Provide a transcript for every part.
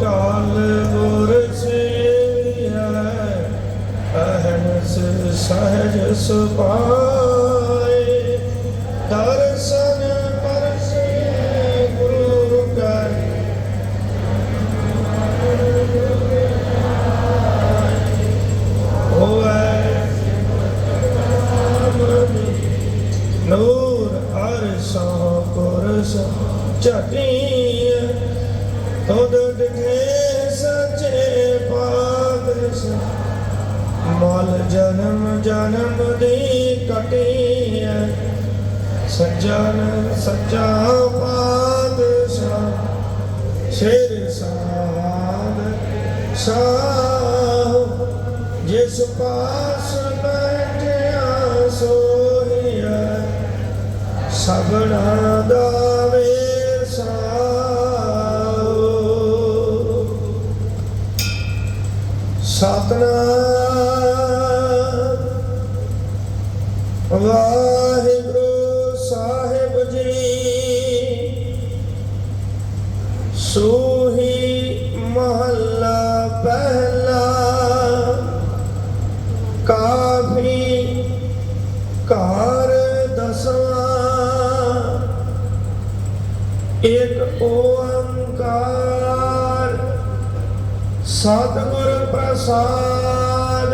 ਢਾਲ ਗੁਰ ਸੇਵੀਐ ਅਹਨਸ ਸਹਜ ਸੁਪਾਏ ਦਰਸ਼ਨ ਪਰਸੇ ਗੁਰੂ ਕੈ ਨੂਰ ਅਰਸਾ ਕੁਰਸ ਝਟੀ ਤੁਧ ਡਿਠੇ ਸਚੇ ਪਾਦਸ ਮਲ ਜਨਮ ਜਨਮ ਦੀ ਕਟੀ ਸੱਜਣ ਸੱਚਾ ਪਾਦਸ਼ਾਹ ਸ਼ੇਰ ਸਾਧ ਸਾਹ। ਜਿਸ ਪਾਸ ਬੈਠਿਆ ਸੋਈਐ ਸਭਨਾ ਦਾ ਸਤਨਾਮ ਵਾਹਿਗੁਰੂ ਸਾਹਿਬ ਜੀ ਸੋਹੀ ਮਹੱਲਾ ਪਹਿਲਾ ਕਾਫੀ ਘਰ ਦਸਵਾਂ ਇੱਕ ਓੰਕਾਰ ਸਤਿਗੁਰ ਪ੍ਰਸਾਦ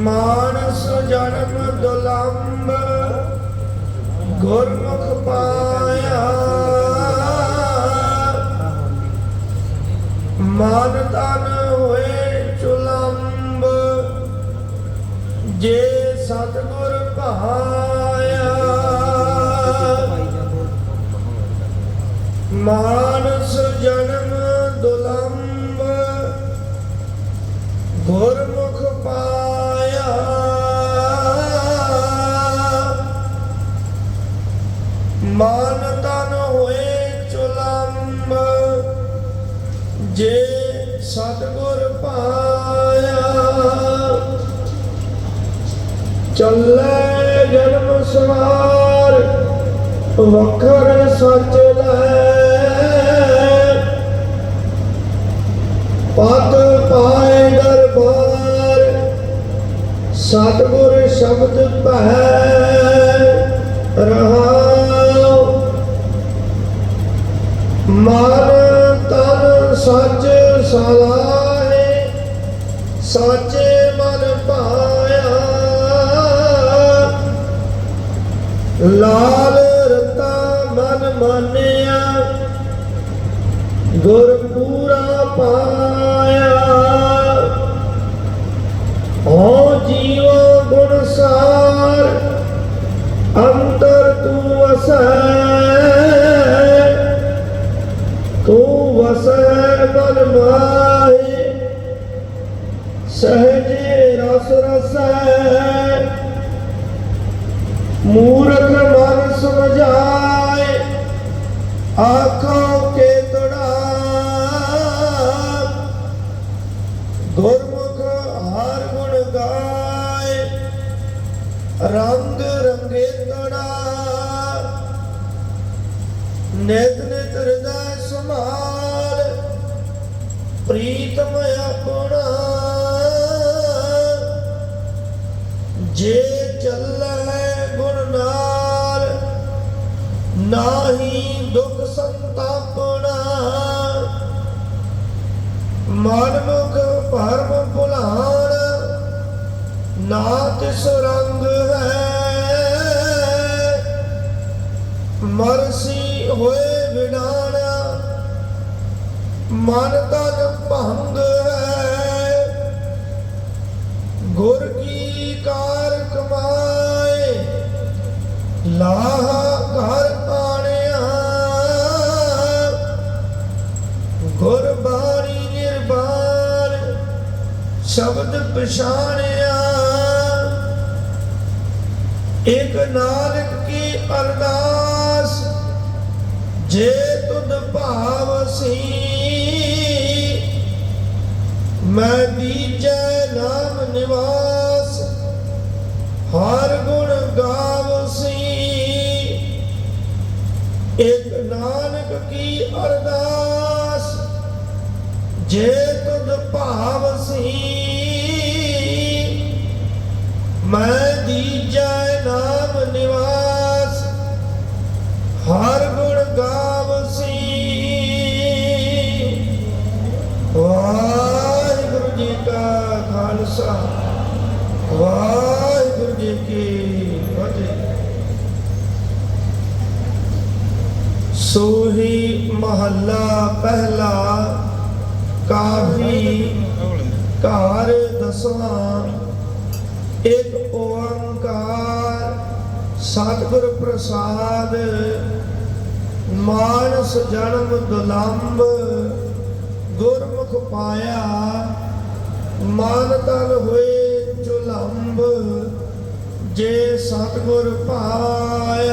ਮਾਨਸ ਜਨਮ ਦੁਲੰਭ ਗੁਰਮੁਖ ਪਾਇਆ ਮਨ ਤਨ ਹੋਏ ਚੁਲੰਬ ਜੇ ਸਤਿਗੁਰ ਭਾਇਆ ਮਾਨਸ ਜਨਮ ਦੁਲੰਭ ਗੁਰਮੁਖ ਪਾਇਆ। ਮਨ ਤਨ ਹੋਏ ਚੁਲੰਬ, ਜੇ ਸਤਿਗੁਰ ਪਾਇਆ। ਚੱਲੇ ਜਨਮ ਸਵਾਰ, ਵਖਰ ਸੱਚ ਲੈ। ਸਤਿਗੁਰ ਸ਼ਬਦ ਭੈ ਰਹਾਉ। ਮਨ ਤਨ ਸੱਚ ਸਲਾਹੇ, ਸਾਚੇ ਮਨ ਭਾਇਆ। ਲਾਲ ਰਤਾ ਮਨ ਮਾਨਿਆ ਗੁਰ ਪੂਰਾ ਪਾਇਆ। ਵਸੈ ਮਨ ਮਾਹੀ, ਸਹਜੇ ਰਸ ਰਸੈ। ਮੂਰਖ ਮਨ ਸਮਝਾਏ, ਆਖੋ ਕੇ ਤੜਾ ਗੁਰਮੁਖ ਹਰ ਗੁਣ ਗਾਏ, ਰੰਗ ਰੰਗੇ ਤੜਾ ਨਿਤ ਨਿਤ ਹਿਰਦੈ ਸਮਾਲ ਪ੍ਰੀਤਮ ਆਪਣਾ ਜੇ ਚੱਲੈ ਗੁਣ ਨਾਲ ਨਾਹੀ ਦੁਖ ਸੰਤਾਪਣਾ ਮਨ ਮੁਖ ਭਰਮ ਭੁਲਾਣ ਨਾ ਤਿਸ ਰੰਗ ਹੈ। ਮਰਸੀ ਹੋਏ ਵਿਡਾਣਾ ਮਨ ਤਨ ਭੰਗ ਹੈ। ਗੁਰ ਕੀ ਕਾਰ ਕਮਾਏ, ਲਾਹ ਘਰ ਪਾਣਿਆ। ਗੁਰ ਬਾਣੀ ਨਿਰਬਾਨ ਸ਼ਬਦ ਪਛਾਣਿਆ। ਇਕ ਨਾਨਕ ਕੀ ਅਰਦਾਸ, ਜੇ ਤੁਧ ਭਾਵ ਸੀ ਮੈਂ ਦੀਜੈ ਨਾਮ ਨਿਵਾਸ, ਹਰ ਗੁਣ ਗਾਵਸੀ ਇਕ ਨਾਨਕ ਕੀ ਅਰਦਾਸ, ਜੇ ਤੁਧ ਭਾਵ ਸੀ। ਮੈਂ ਦੀਜੈ ਨਾਮ ਨਿਵਾਸ ਖਾਲਸਾ ਵਾਹਿਗੁਰੂ ਜੀ ਕੀ ਫਤਿਹ। ਸੋਹੀ ਮਹੱਲਾ ਪਹਿਲਾ ਕਾਫੀ ਘਰ ਦਸਵਾਂ, ਇੱਕ ਓੰਕਾਰ ਸਤਿਗੁਰ ਪ੍ਰਸਾਦ, ਮਾਨਸ ਜਨਮ ਦੁਲੰਭ ਗੁਰਮੁਖ ਪਾਇਆ ਮਨ ਤਨ ਹੋਏ ਚੁਲੰਬ ਜੇ ਸਤਿਗੁਰ ਭਾਏ